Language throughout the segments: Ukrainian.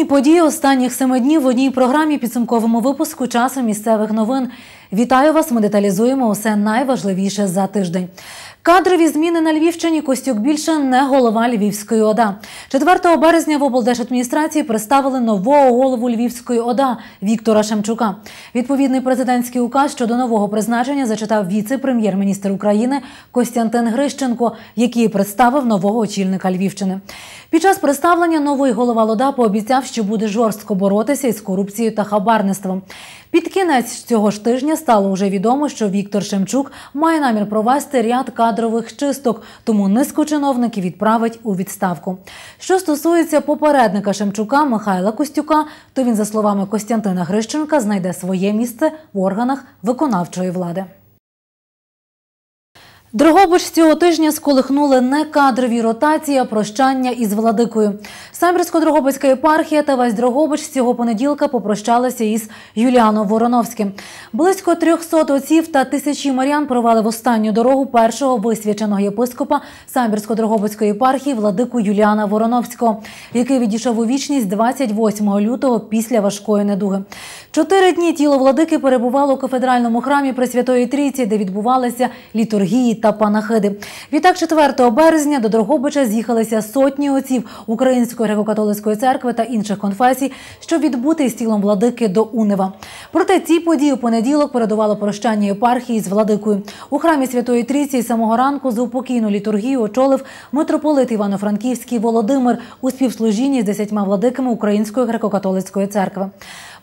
Головні події останніх семи днів в одній програмі підсумковому випуску часу місцевих новин. Вітаю вас! Ми деталізуємо усе найважливіше за тиждень. Кадрові зміни на Львівщині Костюк більше не голова Львівської ОДА. 4 березня в облдержадміністрації представили нового голову Львівської ОДА Віктора Шемчука. Відповідний президентський указ щодо нового призначення зачитав віце-прем'єр-міністр України Костянтин Грищенко, який представив нового очільника Львівщини. Під час представлення новий голова ЛОДА пообіцяв, що буде жорстко боротися із корупцією та хабарництвом. Під кінець цього ж тижня стало вже відомо, що Віктор Шемчук має намір провести ряд кадрових чисток, тому низку чиновників відправить у відставку. Що стосується попередника Шемчука Михайла Костюка, то він, за словами Костянтина Грищенка, знайде своє місце в органах виконавчої влади. Дрогобич цього тижня сколихнули не кадрові ротації, а прощання із владикою. Самбірсько-Дрогобицька єпархія та весь Дрогобич цього понеділка попрощалися із Юліаном Вороновським. Близько 300 отців та тисячі марян провели в останню дорогу першого висвяченого єпископа Самбірсько-Дрогобицької єпархії владику Юліана Вороновського, який відійшов у вічність 28 лютого після важкої недуги. Чотири дні тіло владики перебувало у кафедральному храмі Пресвятої Трійці, де відбувалися літургії та панахиди. Відтак, 4 березня до Дрогобича з'їхалися сотні отців Української греко-католицької церкви та інших конфесій, щоб відбути з тілом владики до Унева. Проте ці події у понеділок передувало прощання єпархії з владикою. У храмі Святої Трійці самого ранку за упокійну літургію очолив митрополит Івано-Франківський Володимир у співслужінні з десятьма владиками Української греко-католицької церкви.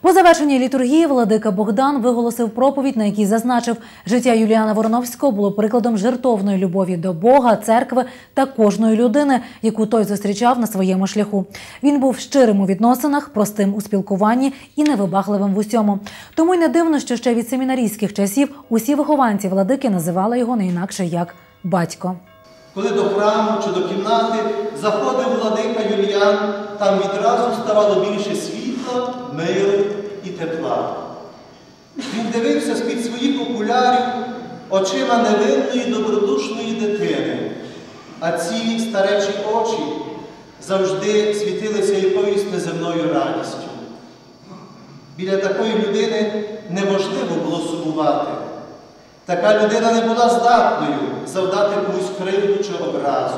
По завершенні літургії владика Богдан виголосив проповідь, на якій зазначив, життя Юліана Вороновського було прикладом жертовної любові до Бога, церкви та кожної людини, яку той зустрічав на своєму шляху. Він був щирим у відносинах, простим у спілкуванні і невибагливим в усьому. Тому й не дивно, що ще від семінарійських часів усі вихованці владики називали його не інакше як батько. Коли до храму чи до кімнати заходив владика Юліан, там відразу ставало більше світла, миру і тепла. Він дивився з-під своїх окулярів очима невинної добродушної дитини, а ці старечі очі завжди світилися якоюсь неземною радістю. Біля такої людини неможливо було сумувати. Така людина не була здатною завдати комусь кривду чи образу.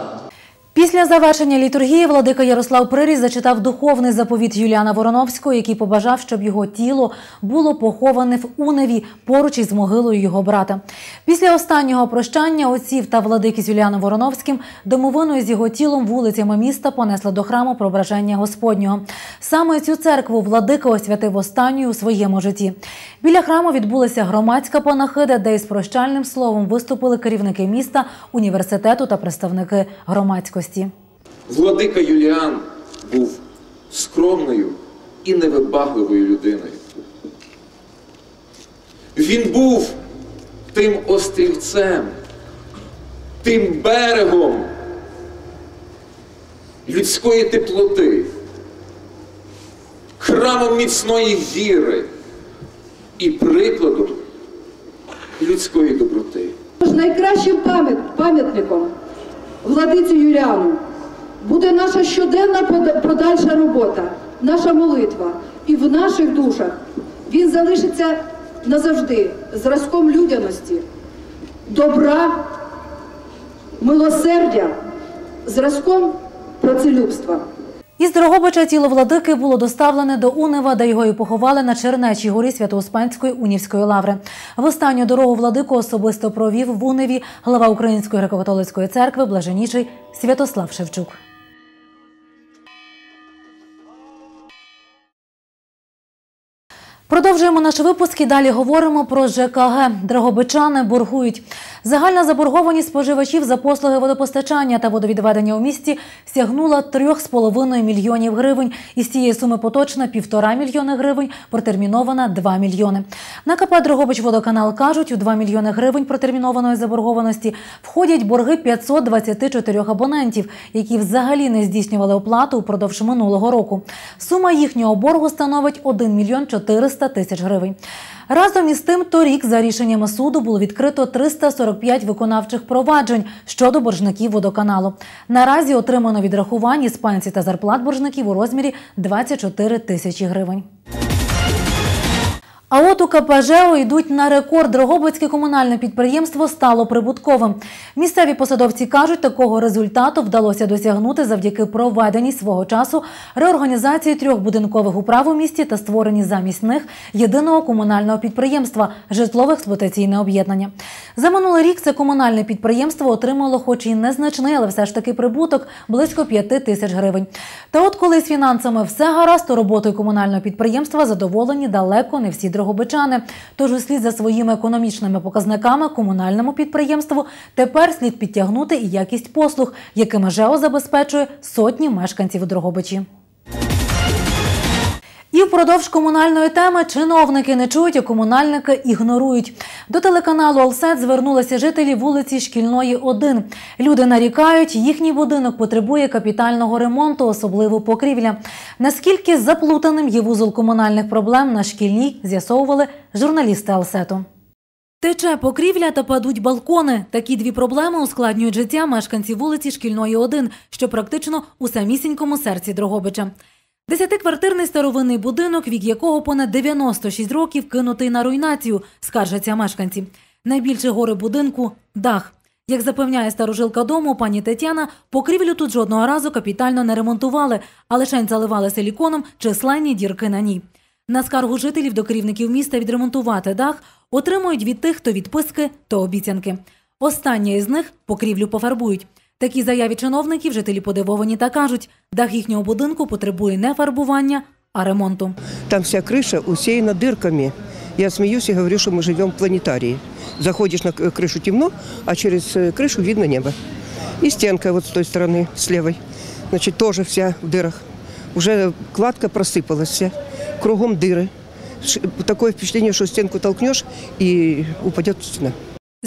Після завершення літургії владика Ярослав Приріс зачитав духовний заповіт Юліана Вороновського, який побажав, щоб його тіло було поховане в Уневі поруч із могилою його брата. Після останнього прощання отців та владики з Юліаном Вороновським домовиною з його тілом вулицями міста понесли до храму Преображення Господнього. Саме цю церкву владика освятив останньою у своєму житті. Біля храму відбулася громадська панахида, де із прощальним словом виступили керівники міста, університету та представники громадськості. Владика Юліан був скромною і невибагливою людиною. Він був тим острівцем, тим берегом людської теплоти, храмом міцної віри і прикладом людської доброти. Тож найкращим пам'ятником владиці Юліану буде наша щоденна пода- подальша робота, наша молитва. І в наших душах він залишиться назавжди зразком людяності, добра, милосердя, зразком працелюбства. Із Дрогобича тіло владики було доставлене до Унева, де його і поховали на Чернечій горі Свято-Успенської Унівської лаври. В останню дорогу владику особисто провів в Уневі глава Української греко-католицької церкви Блаженічий Святослав Шевчук. Продовжуємо наш випуск і далі говоримо про ЖКГ. Дрогобичани боргують. Загальна заборгованість споживачів за послуги водопостачання та водовідведення у місті сягнула 3,5 мільйонів гривень. Із цієї суми поточна – 1,5 мільйони гривень, протермінована – 2 мільйони. На КП Дрогобич водоканал кажуть, у 2 мільйони гривень протермінованої заборгованості входять борги 524 абонентів, які взагалі не здійснювали оплату упродовж минулого року. Сума їхнього боргу становить 1 мільйон 400 тисяч гривень. Разом із тим, торік за рішеннями суду було відкрито 345 виконавчих проваджень щодо боржників водоканалу. Наразі отримано відрахування з пенсій та зарплат боржників у розмірі 24 тисячі гривень. А от у КП «ЖЕО» йдуть на рекорд. Дрогобицьке комунальне підприємство стало прибутковим. Місцеві посадовці кажуть, такого результату вдалося досягнути завдяки проведеній свого часу реорганізації трьох будинкових управ у місті та створенні замість них єдиного комунального підприємства житлово-експлуатаційне об'єднання. За минулий рік це комунальне підприємство отримало, хоч і незначний, але все ж таки прибуток близько 5 тисяч гривень. Та от коли з фінансами все гаразд, то роботою комунального підприємства задоволені далеко не всі дрогобичани. Тож услід за своїми економічними показниками комунальному підприємству тепер слід підтягнути і якість послуг, якими ЖЕО забезпечує сотні мешканців Дрогобичі. І впродовж комунальної теми чиновники не чують, а комунальники ігнорують. До телеканалу Алсет звернулися жителі вулиці Шкільної 1. Люди нарікають, їхній будинок потребує капітального ремонту, особливо покрівля. Наскільки заплутаним є вузол комунальних проблем на шкільній, з'ясовували журналісти Алсету. Тече покрівля та падуть балкони. Такі дві проблеми ускладнюють життя мешканців вулиці Шкільної 1, що практично у самісінькому серці Дрогобича. Десятиквартирний старовинний будинок, вік якого понад 96 років кинутий на руйнацію, скаржаться мешканці. Найбільше горе будинку дах. Як запевняє старожилка дому, пані Тетяна, покрівлю тут жодного разу капітально не ремонтували, а лише заливали силіконом численні дірки на ній. На скаргу жителів до керівників міста відремонтувати дах отримують від тих, хто відписки, то обіцянки. Остання із них покрівлю пофарбують. Такі заяві чиновників жителі подивовані та кажуть, дах їхнього будинку потребує не фарбування, а ремонту. Там вся крыша усеяна дырками. Я смеюсь и говорю, что мы живем в планетарии. Заходишь на к- крышу темно, а через э, крышу видно небо. И стенка вот с той стороны, с левой. Значит, тоже вся в дырах. Уже кладка просыпалась вся. Кругом дыры. Ш- Такое впечатление, что стенку толкнешь и упадет стена.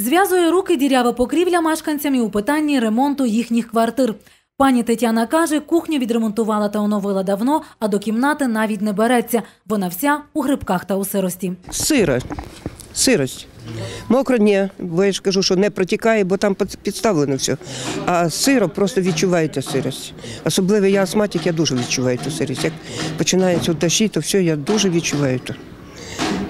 Зв'язує руки дірява покрівля мешканцям і у питанні ремонту їхніх квартир. Пані Тетяна каже, кухню відремонтувала та оновила давно, а до кімнати навіть не береться. Вона вся у грибках та у сирості. Сиро. Сирость. Мокро ні, бо я ж кажу, що не протікає, бо там під- підставлено все. А сиро просто відчуваєте сирость. Особливо я астматик, я дуже відчуваю ту сирость. Як починається дощі, то все, я дуже відчуваю.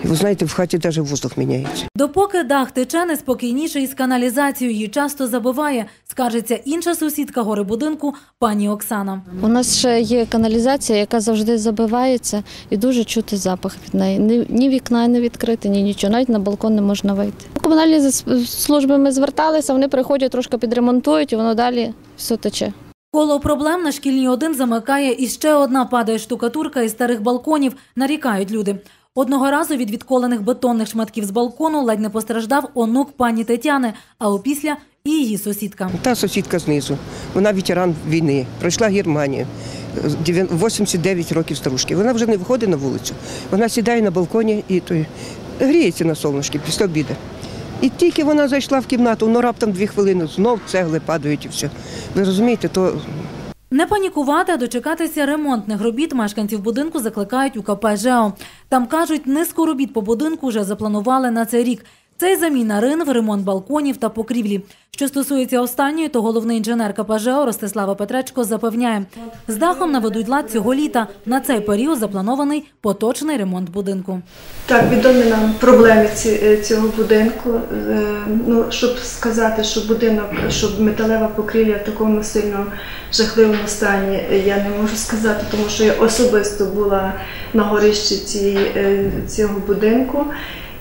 І ви знаєте, в хаті навіть воздух міняється. Допоки дах тече неспокійніше із каналізацією, її часто забиває, скаржиться інша сусідка гори будинку пані Оксана. У нас ще є каналізація, яка завжди забивається, і дуже чути запах від неї. Ні, ні вікна не відкрити, ні нічого. Навіть на балкон не можна вийти. Комунальні зас- служби ми зверталися, вони приходять, трошки підремонтують, і воно далі все тече. Коло проблем на шкільній один замикає і ще одна падає штукатурка із старих балконів, нарікають люди. Одного разу від відколених бетонних шматків з балкону ледь не постраждав онук пані Тетяни, а опісля і її сусідка. Та сусідка знизу, вона ветеран війни, пройшла Германію. 89 років старушки. Вона вже не виходить на вулицю. Вона сідає на балконі і то, гріється на сонечки після обіду. І тільки вона зайшла в кімнату, ну раптом дві хвилини, знов цегли падають і все. Ви розумієте, то Не панікувати, а дочекатися ремонтних робіт мешканців будинку закликають у КП. Там кажуть, низку робіт по будинку вже запланували на цей рік. Це й заміна ринв, ремонт балконів та покрівлі. Що стосується останньої, то головний інженер КП «ЖЕО» Ростислава Петречко запевняє, з дахом наведуть лад цього літа. На цей період запланований поточний ремонт будинку. Так, відомі нам проблеми е, цього будинку. Е, Ну, щоб сказати, що будинок, щоб металева покрівля в такому сильно жахливому стані, е, я не можу сказати, тому що я особисто була на горищі цього будинку.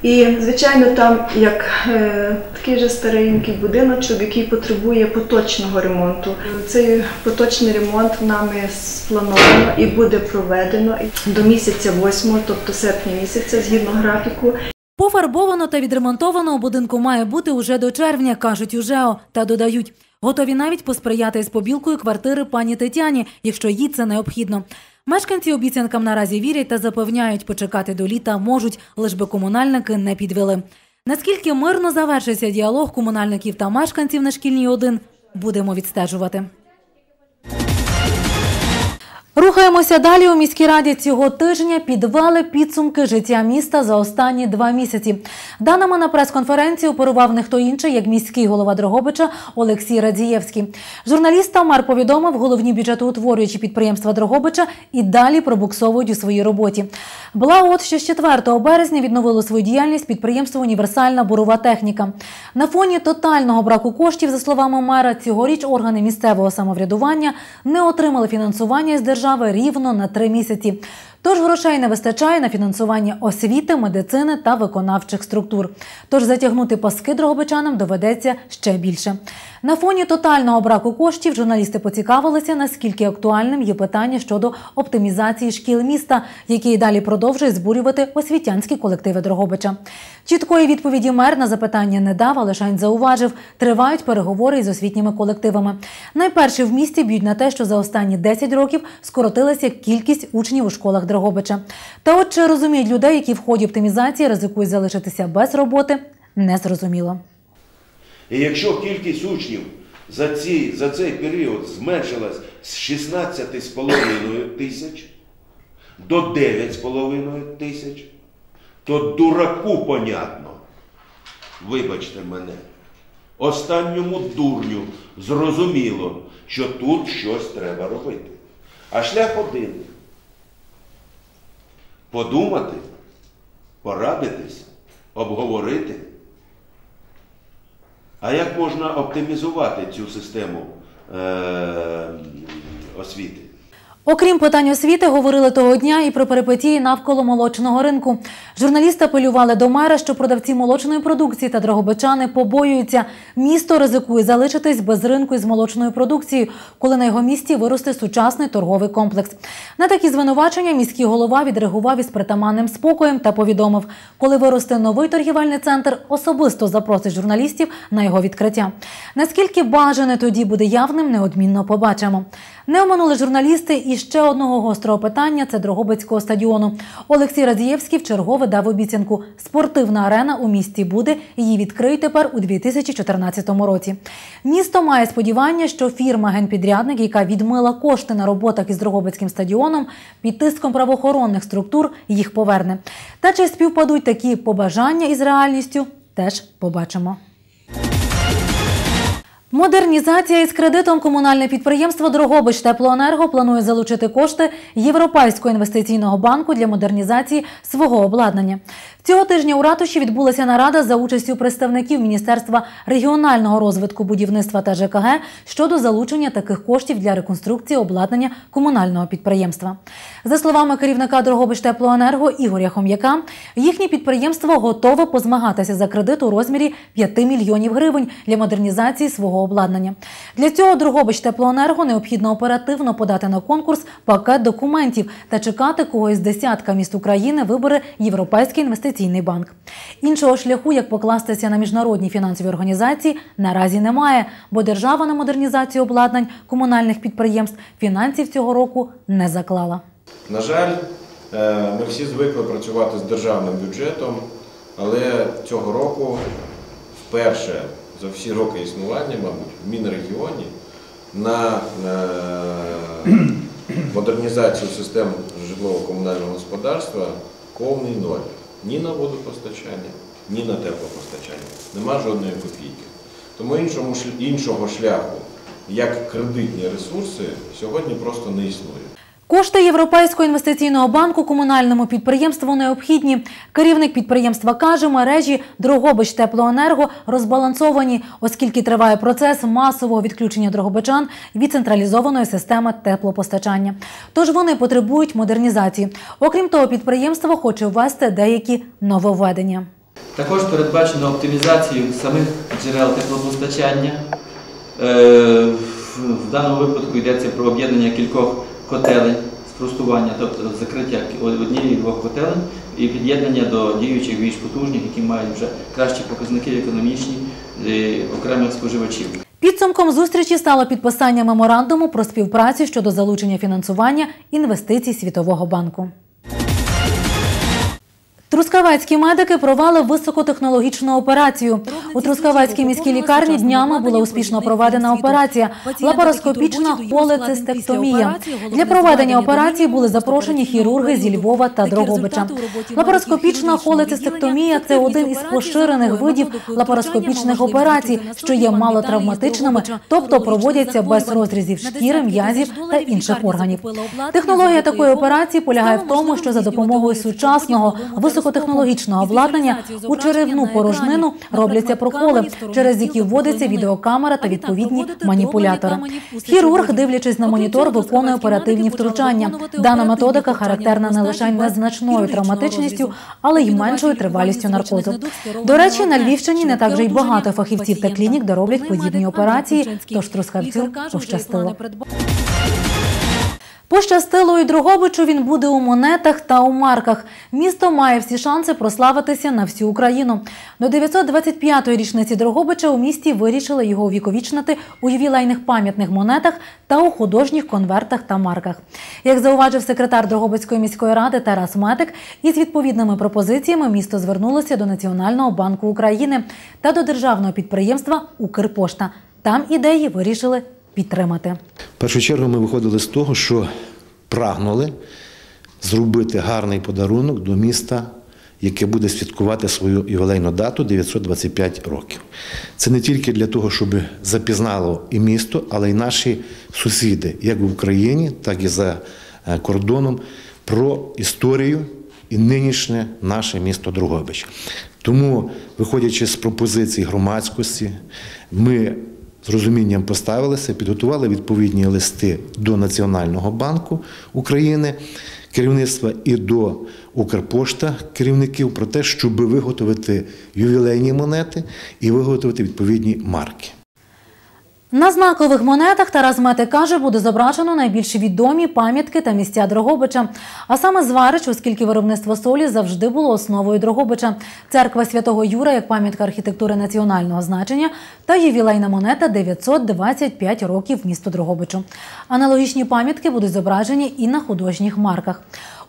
І, звичайно, там як е, такий же старенький будиночок, який потребує поточного ремонту. Цей поточний ремонт нами сплановано і буде проведено до місяця 8, тобто серпня місяця, згідно графіку. Пофарбовано та відремонтовано у будинку має бути уже до червня, кажуть у ЖЕО. Та додають, Готові навіть посприяти з побілкою квартири пані Тетяні, якщо їй це необхідно. Мешканці обіцянкам наразі вірять та запевняють, почекати до літа можуть, лиш би комунальники не підвели. Наскільки мирно завершиться діалог комунальників та мешканців на шкільній 1, будемо відстежувати. Рухаємося далі. У міській раді цього тижня підвели підсумки життя міста за останні два місяці. Даними на прес-конференції оперував не хто інший, як міський голова Дрогобича Олексій Радзієвський. Журналістам мер повідомив, головні бюджетоутворюючі підприємства Дрогобича і далі пробуксовують у своїй роботі. Благо, ще з 4 березня відновило свою діяльність підприємство Універсальна бурова техніка. На фоні тотального браку коштів, за словами мера, цьогоріч органи місцевого самоврядування не отримали фінансування з держави рівно на три місяці. Тож грошей не вистачає на фінансування освіти, медицини та виконавчих структур. Тож затягнути паски дрогобичанам доведеться ще більше. На фоні тотального браку коштів журналісти поцікавилися, наскільки актуальним є питання щодо оптимізації шкіл міста, які й далі продовжує збурювати освітянські колективи Дрогобича. Чіткої відповіді мер на запитання не дав, а лишень зауважив, тривають переговори із освітніми колективами. Найперше в місті б'ють на те, що за останні 10 років скоротилася кількість учнів у школах Дрогобича. Та от чи розуміють людей, які в ході оптимізації ризикують залишитися без роботи, не зрозуміло. І якщо кількість учнів за, ці, за цей період зменшилась з 16,5 тисяч до 9,5 тисяч, то дураку понятно, вибачте мене, останньому дурню зрозуміло, що тут щось треба робити. А шлях один. Подумати, порадитись, обговорити. А як можна оптимізувати цю систему е- освіти? Окрім питань освіти, говорили того дня і про перипетії навколо молочного ринку. Журналісти апелювали до мера, що продавці молочної продукції та дрогобичани побоюються. Місто ризикує залишитись без ринку із молочною продукцією, коли на його місці виросте сучасний торговий комплекс. На такі звинувачення міський голова відреагував із притаманним спокоєм та повідомив, коли виросте новий торгівельний центр, особисто запросить журналістів на його відкриття. Наскільки бажане тоді буде явним, неодмінно побачимо. Не оминули журналісти і ще одного гострого питання це Дрогобицького стадіону. Олексій Радієвський вчергове дав обіцянку. Спортивна арена у місті буде. Її відкриють тепер у 2014 році. Місто має сподівання, що фірма генпідрядник, яка відмила кошти на роботах із Дрогобицьким стадіоном, під тиском правоохоронних структур їх поверне. Та чи співпадуть такі побажання із реальністю, теж побачимо. Модернізація із кредитом комунальне підприємство Дрогобич Теплоенерго планує залучити кошти Європейського інвестиційного банку для модернізації свого обладнання. Цього тижня у ратуші відбулася нарада за участю представників Міністерства регіонального розвитку будівництва та ЖКГ щодо залучення таких коштів для реконструкції обладнання комунального підприємства. За словами керівника Дрогобич Теплоенерго Ігоря Хом'яка, їхнє підприємство готове позмагатися за кредит у розмірі 5 мільйонів гривень для модернізації свого обладнання. Для цього Дрогобич Теплоенерго необхідно оперативно подати на конкурс пакет документів та чекати, кого із десятка міст України вибере Європейський інвестиційний банк. Іншого шляху, як покластися на міжнародні фінансові організації, наразі немає, бо держава на модернізацію обладнань комунальних підприємств фінансів цього року не заклала. На жаль, е, ми всі звикли працювати з державним бюджетом, але цього року вперше за всі роки існування, мабуть, в Мінрегіоні на е, модернізацію систем житлово-комунального господарства повний ноль. Ні на водопостачання, ні на теплопостачання. Нема жодної копійки. Тому іншого шляху, як кредитні ресурси, сьогодні просто не існує. Кошти Європейського інвестиційного банку комунальному підприємству необхідні. Керівник підприємства каже, мережі Дрогобич Теплоенерго розбалансовані, оскільки триває процес масового відключення дрогобичан від централізованої системи теплопостачання. Тож вони потребують модернізації. Окрім того, підприємство хоче ввести деякі нововведення. Також передбачено оптимізацію самих джерел теплопостачання. Е, В даному випадку йдеться про об'єднання кількох котелень, спростування, тобто закриття однієї-двох котелень і під'єднання до діючих більш потужних, які мають вже кращі показники економічні е, окремих споживачів. Підсумком зустрічі стало підписання меморандуму про співпрацю щодо залучення фінансування інвестицій Світового банку. Трускавецькі медики провели високотехнологічну операцію. У Трускавецькій міській лікарні днями була успішно проведена операція лапароскопічна холецистектомія. Для проведення операції були запрошені хірурги зі Львова та Дрогобича. Лапароскопічна холецистектомія – це один із поширених видів лапароскопічних операцій, що є малотравматичними, тобто проводяться без розрізів шкіри, м'язів та інших органів. Технологія такої операції полягає в тому, що за допомогою сучасного високотехнологічного обладнання у черевну порожнину робляться проколи, через які вводиться відеокамера та відповідні маніпулятори. Хірург, дивлячись на монітор, виконує оперативні втручання. Дана методика характерна не лише незначною травматичністю, але й меншою тривалістю наркозу. До речі, на Львівщині не так вже й багато фахівців та клінік, де роблять подібні операції. Тож трускавцю пощастило. Пощастило і Дрогобичу він буде у монетах та у марках. Місто має всі шанси прославитися на всю Україну. До 925-ї річниці Дрогобича у місті вирішили його увіковічнити у ювілейних пам'ятних монетах та у художніх конвертах та марках. Як зауважив секретар Дрогобицької міської ради Тарас Метик, із відповідними пропозиціями місто звернулося до Національного банку України та до державного підприємства Укрпошта. Там ідеї вирішили підтримати. В першу чергу ми виходили з того, що прагнули зробити гарний подарунок до міста, яке буде святкувати свою ювілейну дату 925 років. Це не тільки для того, щоб запізнало і місто, але й наші сусіди, як в Україні, так і за е, кордоном, про історію і нинішнє наше місто Дрогобич. Тому, виходячи з пропозицій громадськості, ми з розумінням поставилися, підготували відповідні листи до Національного банку України, керівництва і до Укрпошта керівників про те, щоб виготовити ювілейні монети і виготовити відповідні марки. На знакових монетах Тарас Мети каже, буде зображено найбільш відомі пам'ятки та місця Дрогобича. А саме Зварич, оскільки виробництво солі завжди було основою Дрогобича. Церква Святого Юра як пам'ятка архітектури національного значення та ювілейна монета 925 років місту Дрогобичу. Аналогічні пам'ятки будуть зображені і на художніх марках.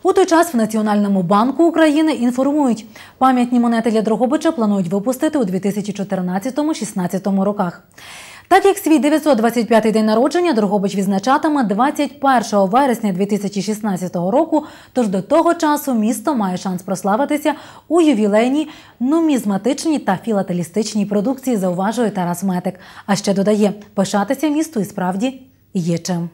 У той час в Національному банку України інформують, пам'ятні монети для Дрогобича планують випустити у 2014-16 роках. Так як свій 925-й день народження Дрогобич відзначатиме 21 вересня 2016 року, тож до того часу місто має шанс прославитися у ювілейній нумізматичній та філателістичній продукції, зауважує Тарас Метик. А ще додає, пишатися місту і справді є чим.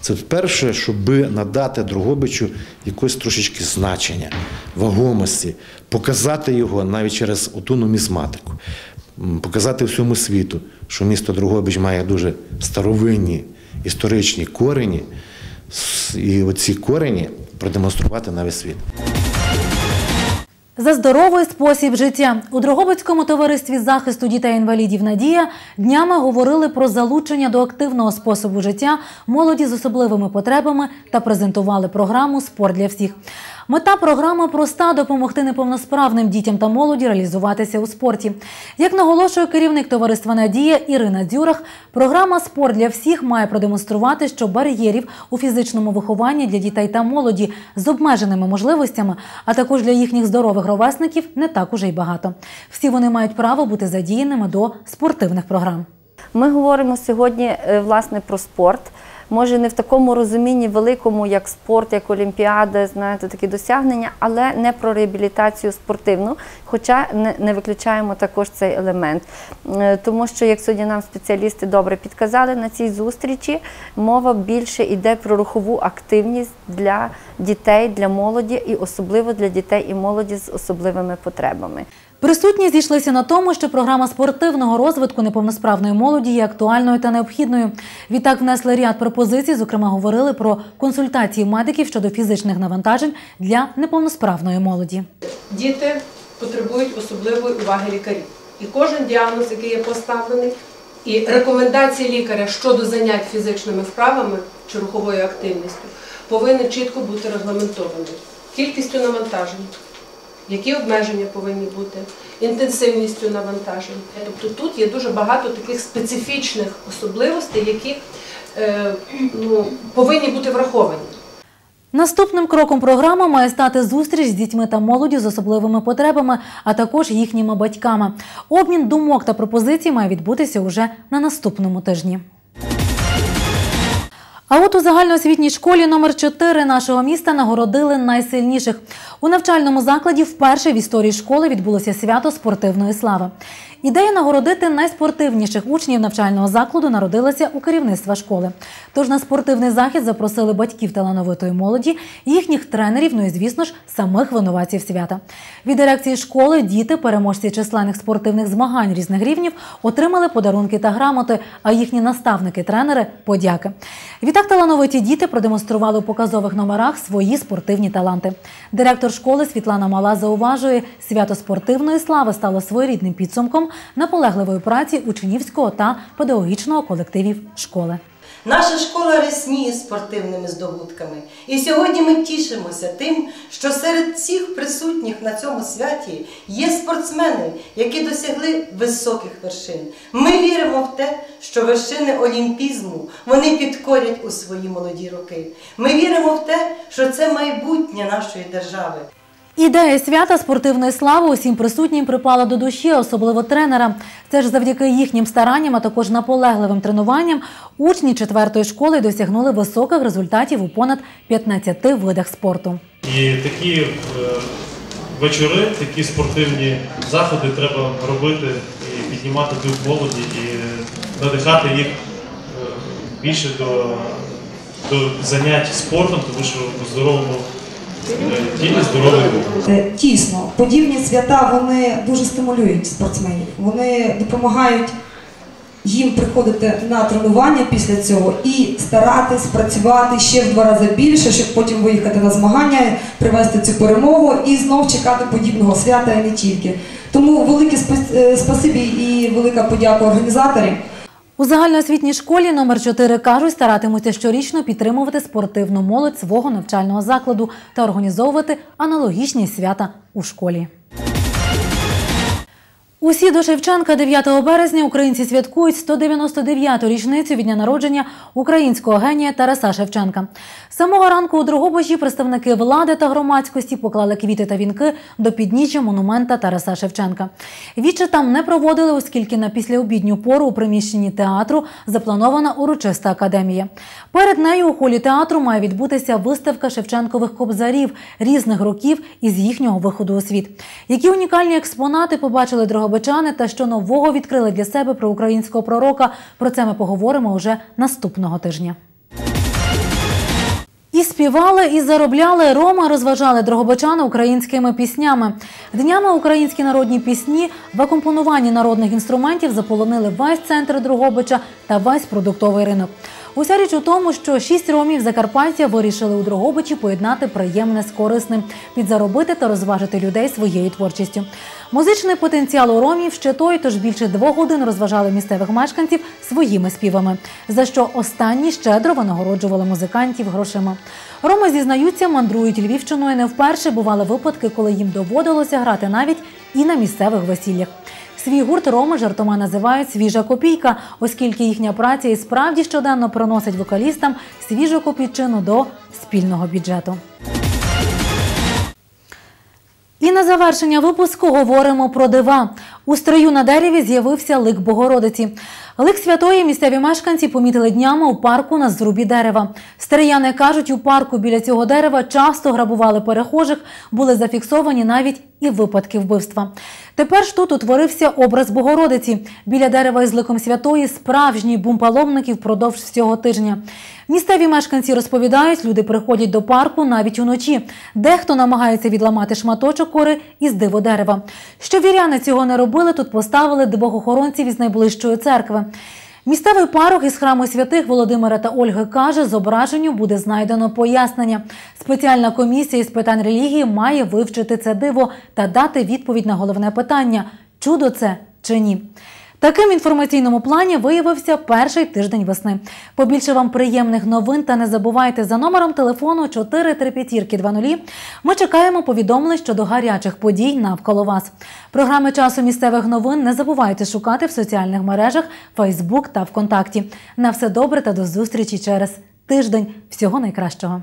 Це вперше, щоб надати Дрогобичу якось трошечки значення, вагомості, показати його навіть через оту нумізматику, показати всьому світу, що місто Дрогобич має дуже старовинні історичні корені, і оці корені продемонструвати на весь світ. За здоровий спосіб життя у Дрогобицькому товаристві захисту дітей-інвалідів Надія днями говорили про залучення до активного способу життя молоді з особливими потребами та презентували програму Спорт для всіх. Мета програми проста допомогти неповносправним дітям та молоді реалізуватися у спорті. Як наголошує керівник товариства Надія Ірина Дзюрах, програма Спорт для всіх має продемонструвати, що бар'єрів у фізичному вихованні для дітей та молоді з обмеженими можливостями, а також для їхніх здорових ровесників не так уже й багато. Всі вони мають право бути задіяними до спортивних програм. Ми говоримо сьогодні е, власне про спорт. Може, не в такому розумінні великому, як спорт, як олімпіада, знаєте, такі досягнення, але не про реабілітацію спортивну, хоча не, виключаємо також цей елемент. Е, Тому що, як сьогодні нам спеціалісти добре підказали на цій зустрічі, мова більше йде про рухову активність для дітей, для молоді і особливо для дітей і молоді з особливими потребами. Присутні зійшлися на тому, що програма спортивного розвитку неповносправної молоді є актуальною та необхідною. Відтак внесли ряд пропозицій, зокрема говорили про консультації медиків щодо фізичних навантажень для неповносправної молоді. Діти потребують особливої уваги лікарів. І кожен діагноз, який є поставлений, і рекомендації лікаря щодо занять фізичними вправами чи руховою активністю повинні чітко бути регламентовані. Кількістю навантажень, які обмеження повинні бути, інтенсивністю навантажень. Тобто тут є дуже багато таких специфічних особливостей, які е, ну, повинні бути враховані. Наступним кроком програми має стати зустріч з дітьми та молоддю з особливими потребами, а також їхніми батьками. Обмін думок та пропозицій має відбутися уже на наступному тижні. А от у загальноосвітній школі номер 4 нашого міста нагородили найсильніших. У навчальному закладі вперше в історії школи відбулося свято спортивної слави. Ідея нагородити найспортивніших учнів навчального закладу народилася у керівництва школи. Тож на спортивний захід запросили батьків талановитої молоді, їхніх тренерів, ну і звісно ж самих винуватців свята. Від дирекції школи діти, переможці численних спортивних змагань різних рівнів, отримали подарунки та грамоти, а їхні наставники-тренери подяки. Відтак талановиті діти продемонстрували у показових номерах свої спортивні таланти. Директор школи Світлана Мала зауважує, свято спортивної слави стало своєрідним підсумком наполегливої праці учнівського та педагогічного колективів школи. Наша школа рясніє спортивними здобутками. І сьогодні ми тішимося тим, що серед всіх присутніх на цьому святі є спортсмени, які досягли високих вершин. Ми віримо в те, що вершини олімпізму вони підкорять у свої молоді роки. Ми віримо в те, що це майбутнє нашої держави. Ідея свята спортивної слави усім присутнім припала до душі, особливо тренерам. Це ж завдяки їхнім старанням, а також наполегливим тренуванням, учні четвертої школи досягнули високих результатів у понад 15 видах спорту. І такі е, вечори, такі спортивні заходи треба робити і піднімати дух молоді і надихати їх е, більше до, до занять спортом, тому що в здоровому здоровий дух. Е, Тісно, подібні свята вони дуже стимулюють спортсменів. Вони допомагають їм приходити на тренування після цього і старатись працювати ще в два рази більше, щоб потім виїхати на змагання, привести цю перемогу і знов чекати подібного свята і не тільки. Тому велике е, спасибі і велика подяка організаторів. У загальноосвітній школі номер 4 кажуть, старатимуться щорічно підтримувати спортивну молодь свого навчального закладу та організовувати аналогічні свята у школі. Усі до Шевченка 9 березня українці святкують 199-ту річницю від дня народження українського генія Тараса Шевченка. Самого ранку у Дрогобичі представники влади та громадськості поклали квіти та вінки до підніжжя монумента Тараса Шевченка. Віче там не проводили, оскільки на післяобідню пору у приміщенні театру запланована урочиста академія. Перед нею у холі театру має відбутися виставка Шевченкових кобзарів різних років із їхнього виходу у світ. Які унікальні експонати побачили дрогобичани та що нового відкрили для себе про українського пророка. Про це ми поговоримо уже наступного тижня. І співали, і заробляли Рома, розважали дрогобичани українськими піснями. Днями українські народні пісні в акомпонуванні народних інструментів заполонили весь центр Дрогобича та весь продуктовий ринок. Уся річ у тому, що шість ромів Закарпаття вирішили у Дрогобичі поєднати приємне з корисним, підзаробити та розважити людей своєю творчістю. Музичний потенціал у ромів ще той, тож більше двох годин розважали місцевих мешканців своїми співами, за що останні щедро винагороджували музикантів грошима. Роми зізнаються, мандрують Львівщиною не вперше. Бували випадки, коли їм доводилося грати навіть і на місцевих весіллях. Свій гурт Роми жартома називають свіжа копійка, оскільки їхня праця і справді щоденно приносить вокалістам свіжу копійчину до спільного бюджету. І на завершення випуску говоримо про дива. У строю на дереві з'явився лик Богородиці. Лик святої місцеві мешканці помітили днями у парку на зрубі дерева. Стрияни кажуть, у парку біля цього дерева часто грабували перехожих, були зафіксовані навіть і випадки вбивства. Тепер ж тут утворився образ Богородиці. Біля дерева із ликом святої справжній бум паломників впродовж всього тижня. Місцеві мешканці розповідають, люди приходять до парку навіть уночі. Дехто намагається відламати шматочок кори із диводерева. Щоб віряни цього не робили, тут поставили богохоронців із найближчої церкви. Місцевий парох із храму святих Володимира та Ольги каже, зображенню буде знайдено пояснення. Спеціальна комісія з питань релігії має вивчити це диво та дати відповідь на головне питання: чудо це чи ні. Таким інформаційному плані виявився перший тиждень весни. Побільше вам приємних новин та не забувайте за номером телефону 43520. Ми чекаємо повідомлень щодо гарячих подій навколо вас. Програми часу місцевих новин не забувайте шукати в соціальних мережах Facebook та ВКонтакті. На все добре та до зустрічі через тиждень. Всього найкращого.